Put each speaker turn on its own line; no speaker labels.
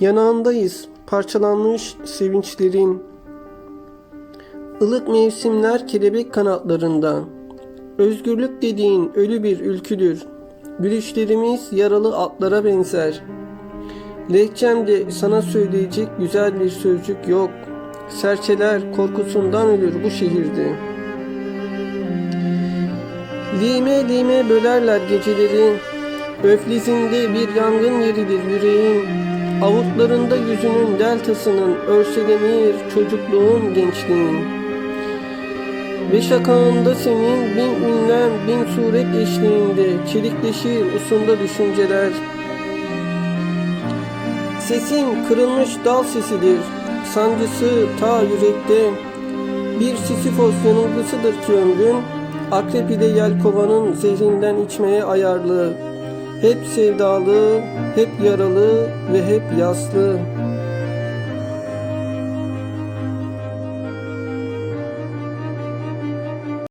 Yanağındayız parçalanmış sevinçlerin. Ilık mevsimler kelebek kanatlarında. Özgürlük dediğin ölü bir ülküdür. Gülüşlerimiz yaralı atlara benzer. Lehçemde sana söyleyecek güzel bir sözcük yok. Serçeler korkusundan ölür bu şehirde. Lime lime bölerler geceleri. Öflizinde bir yangın yeridir yüreğin. Avutlarında yüzünün deltasının örselenir çocukluğun gençliğin. Ve şakağında senin bin ünlem bin suret eşliğinde çelikleşir usunda düşünceler. Sesin kırılmış dal sesidir, sancısı ta yürekte. Bir Sisyphos yanılgısıdır ki ömrün, akrep ile yelkovanın zehrinden içmeye ayarlı. Hep sevdalı, hep yaralı ve hep yaslı.